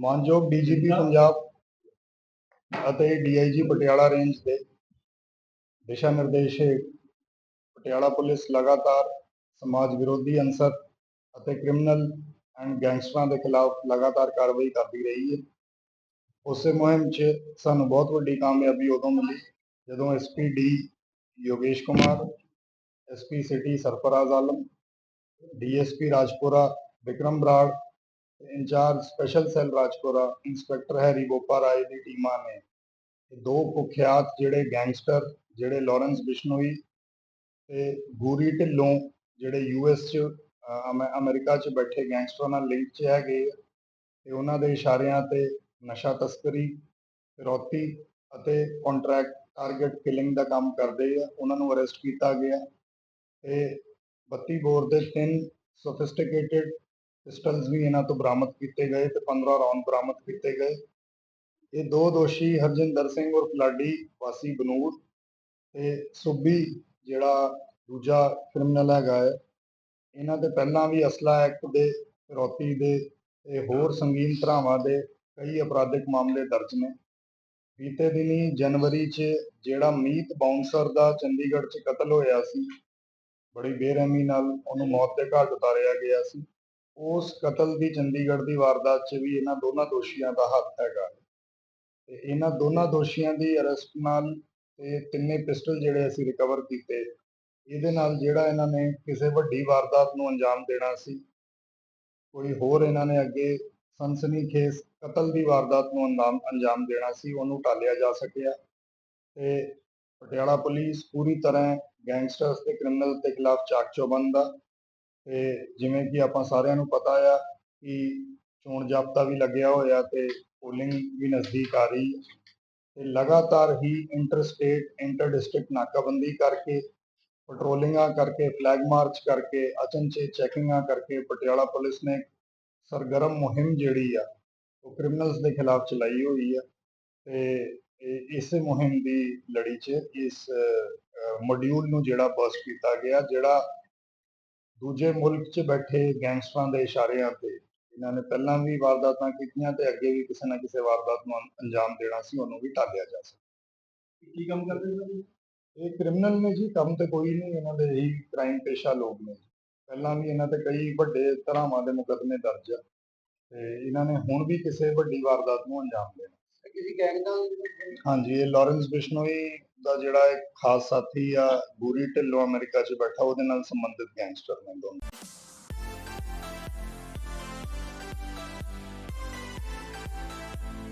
ਮਾਨਯੋਗ ਡੀਜੀਪੀ ਪੰਜਾਬ ਅਤੇ DIG Patiala range ਦੇ ਦਿਸ਼ਾ ਨਿਰਦੇਸ਼ ਪਟਿਆਲਾ ਪੁਲਿਸ ਲਗਾਤਾਰ ਸਮਾਜ ਵਿਰੋਧੀ ਅਨਸਰ ਅਤੇ ਕ੍ਰਿਮੀਨਲ ਐਂਡ ਗੈਂਗਸਟਰਾਂ ਦੇ ਖਿਲਾਫ ਲਗਾਤਾਰ ਕਾਰਵਾਈ ਕਰਦੀ ਰਹੀ ਹੈ। ਉਸੇ ਮੁਹਿੰਮ 'ਚ ਸਾਨੂੰ ਬਹੁਤ ਵੱਡੀ ਕਾਮਯਾਬੀ ਉਦੋਂ ਮਿਲੀ ਜਦੋਂ SP D Yogesh Kumar, SP city Sarfaraz Alam, DSP Rajpura Vikram Brar incharge special cell Rajpura inspector Harry Gopa Rai ਦੀ ਟੀਮਾਂ ਨੇ। ਦੋ ਕੁਖਿਆਤ ਜਿਹੜੇ ਗੈਂਗਸਟਰ ਜਿਹੜੇ ਲਾਰੈਂਸ ਬਿਸ਼ਨੋਈ ਤੇ ਗੂਰੀ ਢਿੱਲੋਂ ਜਿਹੜੇ ਯੂਐਸ ਚ ਅ, ਅਮਰੀਕਾ ਚ ਬੈਠੇ ਗੈਂਗਸਟਰਾਂ ਨਾਲ ਲਿੰਕ ਚ ਹੈਗੇ ਆ। ਤੇ ਉਹਨਾਂ ਦੇ ਇਸ਼ਾਰਿਆਂ ਤੇ ਨਸ਼ਾ ਤਸਕਰੀ ਰੌਤੀ ਅਤੇ ਕੰਟਰੈਕਟ ਟਾਰਗੇਟ ਕਿਲਿੰਗ ਦਾ ਕੰਮ ਕਰਦੇ ਆ। ਉਹਨਾਂ ਨੂੰ ਅਰੈਸਟ ਕੀਤਾ ਗਿਆ। ਤੇ 32 ਬੋਰ ਦੇ ਤਿੰਨ ਸੋਫਿਸਟੀਕੇਟਿਡ ਪਿਸਟਲਸ ਵੀ ਇਹਨਾਂ ਤੋਂ ਬਰਾਮਦ ਕੀਤੇ ਗਏ ਤੇ 15 ਰੌਂਦ ਬਰਾਮਦ ਕੀਤੇ ਗਏ। ਇਹ ਦੋ ਦੋਸ਼ੀ ਹਰਜਿੰਦਰ ਸਿੰਘ ਉਰਫ ਫਲਾਡੀ ਵਾਸੀ ਬਨੂਰ ਤੇ ਸੁੱਬੀ ਜਿਹੜਾ ਦੂਜਾ ਕ੍ਰਿਮੀਨਲ ਹੈਗਾ ਹੈ, ਇਹਨਾਂ ਦੇ ਪਹਿਲਾਂ ਵੀ ਅਸਲਾ ਐਕਟ ਦੇ, ਫਿਰੌਤੀ ਦੇ ਤੇ ਹੋਰ ਸੰਗੀਨ ਧਾਰਾਵਾਂ ਦੇ ਕਈ ਅਪਰਾਧਿਕ ਮਾਮਲੇ ਦਰਜ ਨੇ। ਬੀਤੇ ਦਿਨੀ ਜਨਵਰੀ 'ਚ ਜਿਹੜਾ ਮੀਤ ਬਾਉਂਸਰ ਦਾ ਚੰਡੀਗੜ੍ਹ 'ਚ ਕਤਲ ਹੋਇਆ ਸੀ, ਬੜੀ ਬੇਰਹਿਮੀ ਨਾਲ ਉਹਨੂੰ ਮੌਤ ਦੇ ਘਾਟ ਉਤਾਰਿਆ ਗਿਆ ਸੀ। ਉਸ ਕਤਲ ਦੀ ਚੰਡੀਗੜ੍ਹ ਦੀ ਵਾਰਦਾਤ 'ਚ ਵੀ ਇਹਨਾਂ ਦੋਨਾਂ ਦੋਸ਼ੀਆਂ ਦਾ ਹੱਥ ਹੈਗਾ। ਤੇ ਇਹਨਾਂ ਦੋਨਾਂ ਦੋਸ਼ੀਆਂ ਦੀ ਅਰੈਸਟ ਨਾਲ ਤੇ ਤਿੰਨੇ ਪਿਸਟਲ ਜਿਹੜੇ ਅਸੀਂ ਰਿਕਵਰ ਕੀਤੇ, ਇਹਦੇ ਨਾਲ ਜਿਹੜਾ ਇਹਨਾਂ ਨੇ ਕਿਸੇ ਵੱਡੀ ਵਾਰਦਾਤ ਨੂੰ ਅੰਜਾਮ ਦੇਣਾ ਸੀ, ਕੋਈ ਹੋਰ ਇਹਨਾਂ ਨੇ ਅੱਗੇ ਸਨਸਨੀਖੇਜ਼ ਕਤਲ ਦੀ ਵਾਰਦਾਤ ਨੂੰ ਅੰਜਾਮ ਅੰਜਾਮ ਦੇਣਾ ਸੀ, ਉਹਨੂੰ ਟਾਲਿਆ ਜਾ ਸਕਿਆ। ਤੇ ਪਟਿਆਲਾ ਪੁਲਿਸ ਪੂਰੀ ਤਰ੍ਹਾਂ ਗੈਂਗਸਟਰਸ ਤੇ ਕ੍ਰਿਮੀਨਲ ਦੇ ਖਿਲਾਫ ਚਾਕ ਚੌਬੰਦ ਆ। ਤੇ ਜਿਵੇਂ ਕਿ ਆਪਾਂ ਸਾਰਿਆਂ ਨੂੰ ਪਤਾ ਆ ਕਿ ਚੋਣ ਜਾਬਤਾ ਵੀ ਲੱਗਿਆ ਹੋਇਆ ਤੇ ਪੋਲਿੰਗ ਵੀ ਨਜ਼ਦੀਕ ਆ ਰਹੀ ਹੈ ਤੇ ਲਗਾਤਾਰ ਹੀ ਇੰਟਰ ਸਟੇਟ ਇੰਟਰ ਡਿਸਟ੍ਰਿਕਟ ਨਾਕਾਬੰਦੀ ਕਰਕੇ, ਪੈਟਰੋਲਿੰਗਾਂ ਕਰਕੇ, ਫਲੈਗ ਮਾਰਚ ਕਰਕੇ ਅਚਨਚੇ ਚੈਕਿੰਗਾਂ ਕਰਕੇ ਪਟਿਆਲਾ ਪੁਲਿਸ ਨੇ ਸਰਗਰਮ ਮੁਹਿੰਮ ਜਿਹੜੀ ਆ, ਉਹ ਕ੍ਰਿਮੀਨਲਸ ਦੇ ਖਿਲਾਫ ਚਲਾਈ ਹੋਈ ਆ। ਤੇ ਇਹ- ਇਸੇ ਮੁਹਿੰਮ ਦੀ ਲੜੀ 'ਚ ਇਸ ਮੋਡਿਊਲ ਨੂੰ ਜਿਹੜਾ ਬਸਟ ਕੀਤਾ ਗਿਆ, ਜਿਹੜਾ ਦੂਜੇ ਮੁਲਕ 'ਚ ਬੈਠੇ ਗੈਂਗਸਟਰਾਂ ਦੇ ਇਸ਼ਾਰਿਆਂ ਤੇ ਇਹਨਾਂ ਨੇ ਪਹਿਲਾਂ ਵੀ ਵਾਰਦਾਤਾਂ ਕੀਤੀਆਂ ਤੇ ਅੱਗੇ ਵੀ ਕਿਸੇ ਨਾ ਕਿਸੇ ਵਾਰਦਾਤ ਨੂੰ ਅੰਜਾਮ ਦੇਣਾ ਸੀ, ਉਹਨੂੰ ਵੀ ਟਾਲਿਆ ਜਾ ਸਕੇ। ਕੀ ਕੰਮ ਕਰਦੇ ਹੋ ਤੁਸੀਂ ਇਹ ਕ੍ਰਿਮੀਨਲ ਨੇ ਜੀ, ਕੰਮ ਤੇ ਕੋਈ ਨਹੀਂ, ਇਹਨਾਂ ਦੇ ਹੀ ਕ੍ਰਾਈਮ ਪੇਸ਼ਾ ਲੋਕ ਨੇ। ਪਹਿਲਾਂ ਵੀ ਇਹਨਾਂ ਤੇ ਕਈ ਵੱਡੇ ਧਰਾਵਾਂ ਦੇ ਮੁਕੱਦਮੇ ਦਰਜ ਆ। ਤੇ ਇਹਨਾਂ ਨੇ ਹੁਣ ਵੀ ਕਿਸੇ ਵੱਡੀ ਵਾਰਦਾਤ ਨੂੰ ਅੰਜਾਮ ਦੇਣਾ। ਕਿਸੇ ਗੈਂਗ ਨਾਲ ਹਾਂਜੀ, ਇਹ ਲਾਰੈਂਸ ਬਿਸ਼ਨੋਈ ਦਾ ਜਿਹੜਾ ਇੱਕ ਖਾਸ ਸਾਥੀ ਆ ਗੂਰੀ ਢਿੱਲੋਂ ਅਮਰੀਕਾ 'ਚ ਬੈਠਾ, ਉਹਦੇ ਨਾਲ ਸੰਬੰਧਿਤ ਗੈਂਗਸਟਰ ਨੇ ਦੋਨੋਂ।